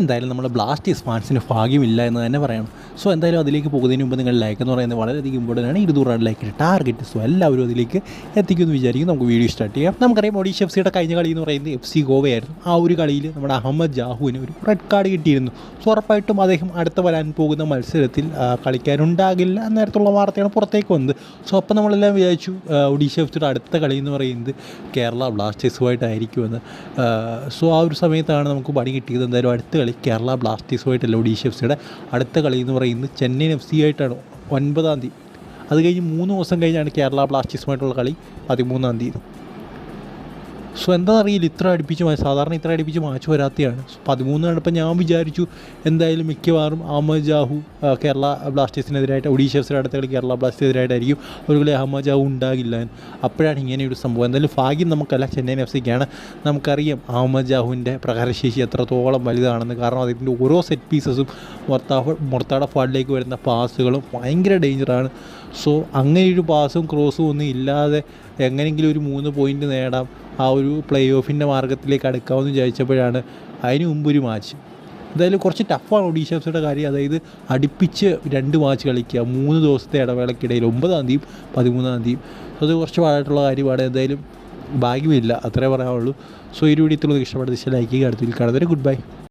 എന്തായാലും നമ്മുടെ ബ്ലാസ്റ്റേഴ്സ് ഫാൻസിന് ഭാഗ്യമില്ല എന്ന് തന്നെ പറയണം. സോ എന്തായാലും അതിലേക്ക് പോകുന്നതിന് മുമ്പ് നിങ്ങൾ ലൈക്ക് എന്ന് പറയുന്നത് വളരെയധികം ഇമ്പോർട്ടന്റ് ആണ്. ഇരുന്നൂറ് രൂപ ലൈക്ക് ടാർഗറ്റ് സോ എല്ലാവരും അതിലേക്ക് എത്തിക്കുമെന്ന് വിചാരിക്കും നമുക്ക് വീഡിയോ സ്റ്റാർട്ട് ചെയ്യാം. നമുക്കറിയാം ഒഡീഷ എഫ് സിയുടെ കഴിഞ്ഞ കളി എന്ന് പറയുന്നത് എഫ് സി ഗോവയായിരുന്നു. ആ ഒരു കളിയിൽ നമ്മുടെ അഹമ്മദ് ജാഹുവിന് ഒരു റെഡ് കാർഡ് കിട്ടിയിരുന്നു. സോ ഉറപ്പായിട്ടും അദ്ദേഹം അടുത്ത വരാൻ പോകുന്ന മത്സരത്തിൽ കളിക്കാനുണ്ടാകില്ല നേരത്തുള്ള വാർത്തയാണ് പുറത്തേക്ക് വന്നത്. സോ അപ്പോൾ നമ്മളെല്ലാം വിചാരിച്ചു ഒഡീഷ എഫ് സിയുടെ അടുത്ത കളി എന്ന് പറയുന്നത് കേരള ബ്ലാസ്റ്റേഴ്സുമായിട്ടായിരിക്കുമെന്ന്. സോ ആ ഒരു സമയത്താണ് നമുക്ക് പണി കിട്ടിയത്. എന്തായാലും അടുത്ത കളി കേരള ബ്ലാസ്റ്റേഴ്സുമായിട്ടല്ല ഒഡീഷ എഫ് സിയുടെ അടുത്ത കളി എന്ന് പറയുന്നത് ചെന്നൈയിൻ എഫ് സി ആയിട്ടാണ് ഒൻപതാം തീയതി. അത് കഴിഞ്ഞ് മൂന്ന് ദിവസം കഴിഞ്ഞാണ് കേരള ബ്ലാസ്റ്റേഴ്സുമായിട്ടുള്ള കളി പതിമൂന്നാം തീയതി. സോ എന്താ അറിയില്ല ഇത്ര അടുപ്പിച്ച് സാധാരണ ഇത്ര അടുപ്പിച്ച് മാച്ച് വരാത്തതാണ് പതിമൂന്ന് കണ്ടപ്പോൾ ഞാൻ വിചാരിച്ചു എന്തായാലും മിക്കവാറും അഹമ്മദ് ജാഹു കേരള ബ്ലാസ്റ്റേഴ്സിനെതിരായിട്ട് ഒഡീഷ എഫ്സിയുടെ അടുത്ത കളി കേരള ബ്ലാസ്റ്റേഴ്സിനെതിരായിട്ടായിരിക്കും. ഒരു കളി അഹമ്മദ് ജാഹു ഉണ്ടാകില്ല. അപ്പോഴാണ് ഇങ്ങനെ ഒരു സംഭവം. എന്തായാലും ഭാഗ്യം നമുക്കല്ല ചെന്നൈയിൻ എഫ് സിക്കാണ്. നമുക്കറിയാം അഹമ്മദ് ജാഹുവിന്റെ പ്രകാരശേഷി എത്രത്തോളം വലുതാണെന്ന്. കാരണം അതിന്റെ ഓരോ സെറ്റ് പീസസും മൊർത്താ മൊർത്താട ഫാഡിലേക്ക് വരുന്ന പാസുകളും ഭയങ്കര ഡേഞ്ചറാണ് സോ അങ്ങനെ ഒരു പാസും ക്രോസും ഒന്നും ഇല്ലാതെ എങ്ങനെയെങ്കിലും ഒരു മൂന്ന് പോയിന്റ് നേടാം ആ ഒരു പ്ലേ ഓഫിന്റെ മാർഗത്തിലേക്ക് അടുക്കാമെന്ന് വിചാരിച്ചപ്പോഴാണ് അതിന് മുമ്പ് ഒരു മാച്ച് എന്തായാലും കുറച്ച് ടഫാണ് ഒഡീഷ എഫ്സിയുടെ കാര്യം. അതായത് അടുപ്പിച്ച് രണ്ട് മാച്ച് കളിക്കുക. മൂന്ന് ദിവസത്തെ ഇടവേളക്കിടയിൽ ഒമ്പതാം തീയതിയും പതിമൂന്നാം തീയതിയും. അത് കുറച്ച് പാടായിട്ടുള്ള കാര്യമാണ്. എന്തായാലും ഭാഗ്യമില്ല. അത്രേ പറയാനുള്ളൂ. സോ ഈ വീഡിയോ ഇത്രയും ദിശ ലൈക്ക് ചെയ്യുക. അടുത്തിൽ കാണുന്നവരെ ഗുഡ് ബൈ